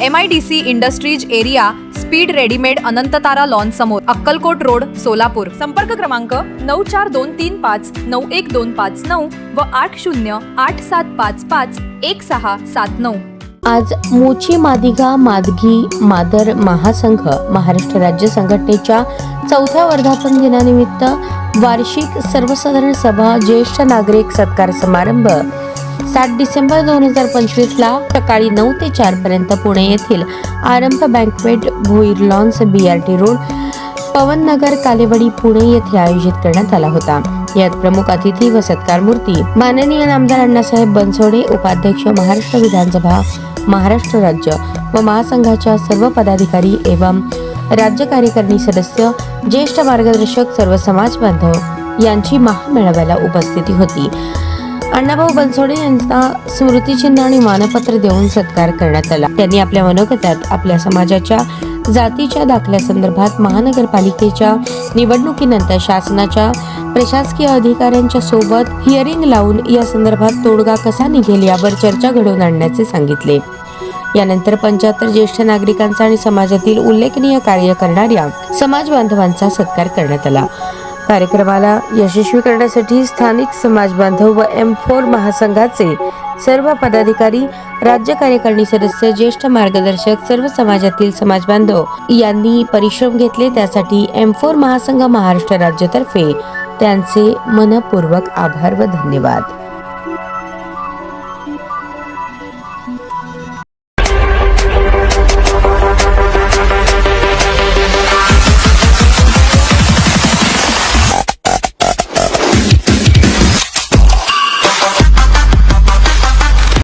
M I D C industries area speed readymade Anantatara lawn समोर Akkalkot road Solapur. संपर्क क्रमांक नऊ चार दोन तीन पाच नऊ एक दोन पाच नऊ व आठ शून्य आठ सात पाच पाच एक सहा सात नऊ. आज मोची मादिगा मादगी मादर महासंघ महाराष्ट्र राज्य संघटनेच्या चौथ्या वर्धापन दिनानिमित्त वार्षिक सर्वसाधारण सभा ज्येष्ठ नागरिक सत्कार समारंभ. सात डिसेंबर दोन हजार पंचवीसला सकाळी नऊ ते चार पर्यंत पुणे येथील Aarambh banquet Bhoir lawns B R T road Pawannagar Kalewadi Pune येथे आयोजित करण्यात आला होता. यात प्रमुख अतिथी व सत्कार मूर्ती माननीय नामदार अण्णासाहेब बनसोडे उपाध्यक्ष महाराष्ट्र विधानसभा महाराष्ट्र राज्य व महासंघाच्या सर्व पदाधिकारी एवं राज्य कार्यकारिणी सदस्य ज्येष्ठ मार्गदर्शक सर्व समाज बांधव यांची महामेळाव्याला उपस्थिती होती. अण्णाभाऊ बनसोडे यांना स्मृतिचिन्ह आणि मानपत्र देऊन सत्कार करण्यात आला. त्यांनी आपल्या मनोगतात आपल्या समाजाच्या जातीच्या दाखल्यासंदर्भात महानगरपालिकेच्या निवडणुकीनंतर शासनाच्या प्रशासकीय अधिकाऱ्यांच्या सोबत हिअरिंग लावून या संदर्भात तोडगा कसा निघेल यावर चर्चा घडवून आणण्याचे सांगितले. यानंतर पंच्याहत्तर ज्येष्ठ नागरिकांचा आणि समाजातील उल्लेखनीय कार्य करणाऱ्या समाज बांधवांचा सत्कार करण्यात आला. कार्यक्रमाला यशस्वी करण्यासाठी स्थानिक समाज बांधव व एम फोर महासंघाचे सर्व पदाधिकारी राज्य कार्यकारिणी सदस्य ज्येष्ठ मार्गदर्शक सर्व समाजातील समाज बांधव यांनी परिश्रम घेतले. त्यासाठी एम फोर महासंघ महाराष्ट्र राज्यातर्फे त्यांचे मनपूर्वक आभार व धन्यवाद.